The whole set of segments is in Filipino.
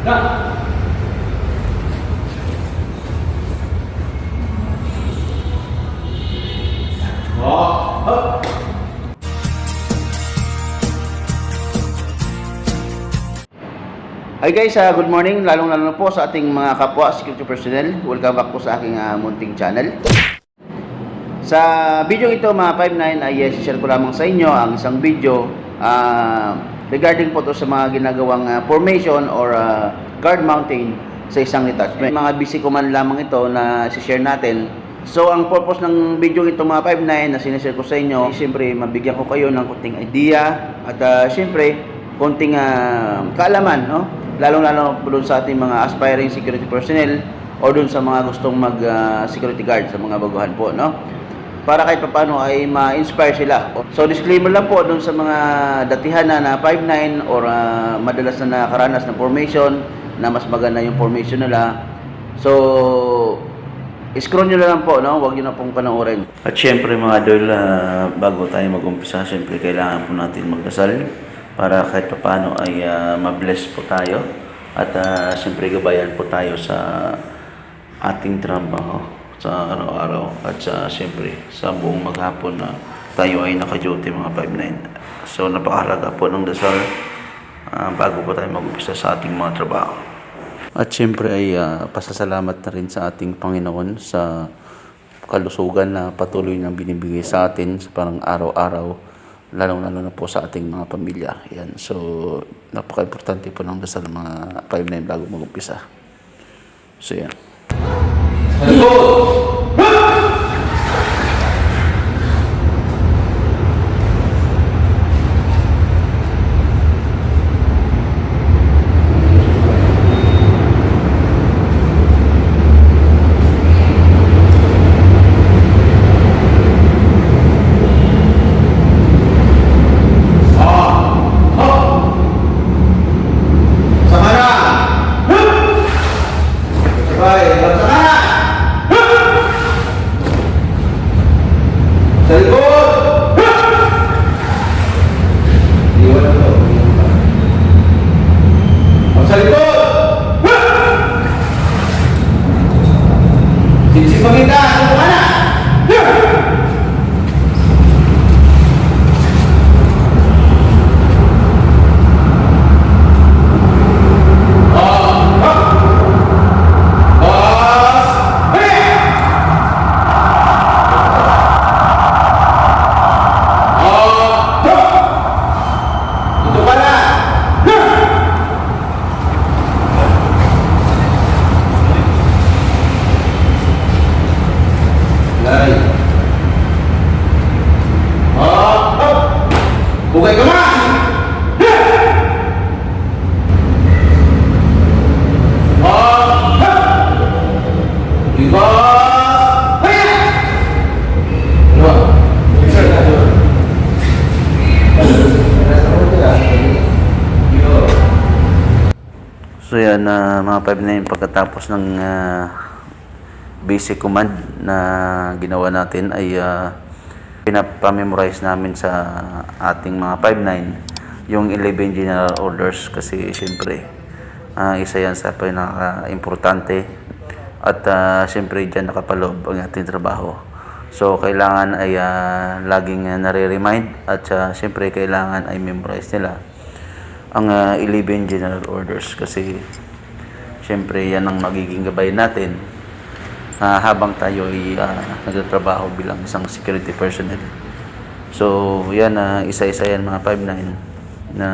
Hi guys, uh, good morning. Lalong-lalo na po sa ating mga kapwa security personnel. Welcome back po sa aking uh, munting channel. Sa video ito mga 59 ay uh, share ko lamang sa inyo ang isang video uh, regarding po to sa mga ginagawang uh, formation or uh, guard mounting sa isang detachment. Mga busy command lamang ito na share natin. So ang purpose ng video ito mga 59 na sinishare ko sa inyo, siyempre mabigyan ko kayo ng konting idea at uh, siyempre konting uh, kaalaman, no? Lalong-lalo doon sa ating mga aspiring security personnel o doon sa mga gustong mag uh, guard sa mga baguhan po, no? Para kahit paano ay ma-inspire sila. So disclaimer lang po doon sa mga datihan na na 5'9 or uh, madalas na nakaranas ng formation na mas maganda yung formation nila. So scroll nyo na lang po, no? Huwag nyo na pong panoorin. At syempre mga idol, ah, bago tayo mag-umpisa, syempre kailangan po natin magdasal para kahit paano ay ah, ma-bless po tayo at ah, syempre gabayan po tayo sa ating trabaho sa araw-araw at sa syempre sa buong maghapon na tayo ay naka-duty mga 5-9. So napakahalaga po ng dasal ah, bago po tayo mag-umpisa sa ating mga trabaho. At syempre ay ah, pasasalamat na rin sa ating Panginoon sa kalusugan na patuloy niyang binibigay sa atin sa parang araw-araw, lalong-lalo na po sa ating mga pamilya. Yan. So, napaka-importante po ng dasal mga 5-9 bago mag-umpisa. So, yan. Todo. So, yan, ah, mga 5-9, pagkatapos ng ah, basic command na ginawa natin ay uh, pinapamemorize namin sa ating mga 5-9 yung 11 general orders kasi siyempre ah, isa yan sa pinaka-importante at uh, siyempre dyan nakapaloob ang ating trabaho. So kailangan ay ah, laging uh, nare-remind at uh, siyempre kailangan ay memorize nila ang ah, 11 general orders kasi siyempre yan ang magiging gabay natin ah, habang tayo ay ah, nagtatrabaho bilang isang security personnel. So, yan, ah, isa-isa yan mga 5-9 na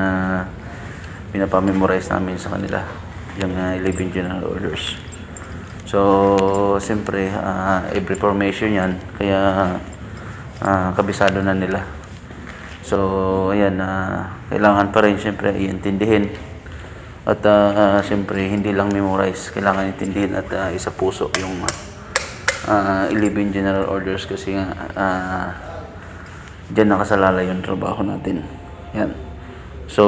pinapamemorize namin sa kanila yung ah, 11 general orders. So, siyempre, ah, every formation yan, kaya ah, kabisado na nila. So, ayan, ah, kailangan pa rin siyempre iintindihin. At ah, siyempre, hindi lang memorize, kailangan intindihin at ah, isa puso yung ah, 11 general orders kasi nga ah, dyan nakasalala yung trabaho natin. Yan. So,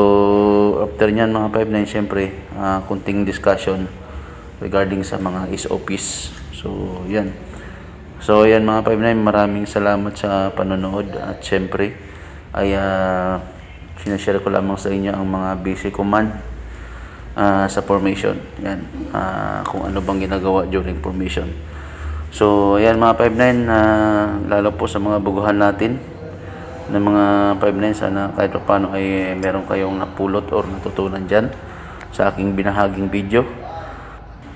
after nyan mga 5-9, siyempre, ah, kunting discussion regarding sa mga SOPs. So, yan. So, yan mga 5-9, maraming salamat sa panonood at siyempre, ay uh, sinashare ko lamang sa inyo ang mga basic command ah, sa formation. Yan. Ah, kung ano bang ginagawa during formation. So, ayan mga 5-9, ah, lalo po sa mga baguhan natin ng mga 5-9, sana kahit pa paano ay meron kayong napulot or natutunan dyan sa aking binahaging video.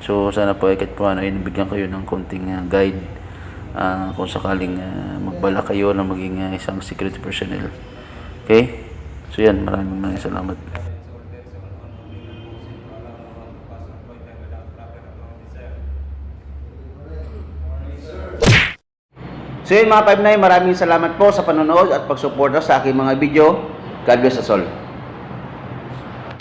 So, sana po ay kahit paano ay nabigyan kayo ng konting ah, guide ah, kung sakaling ah, magbala kayo na maging ah, isang security personnel. Okay? So, yan. Maraming maraming salamat. So yun mga 5-9, maraming salamat po sa panonood at pagsuporta sa aking mga video. God bless us all.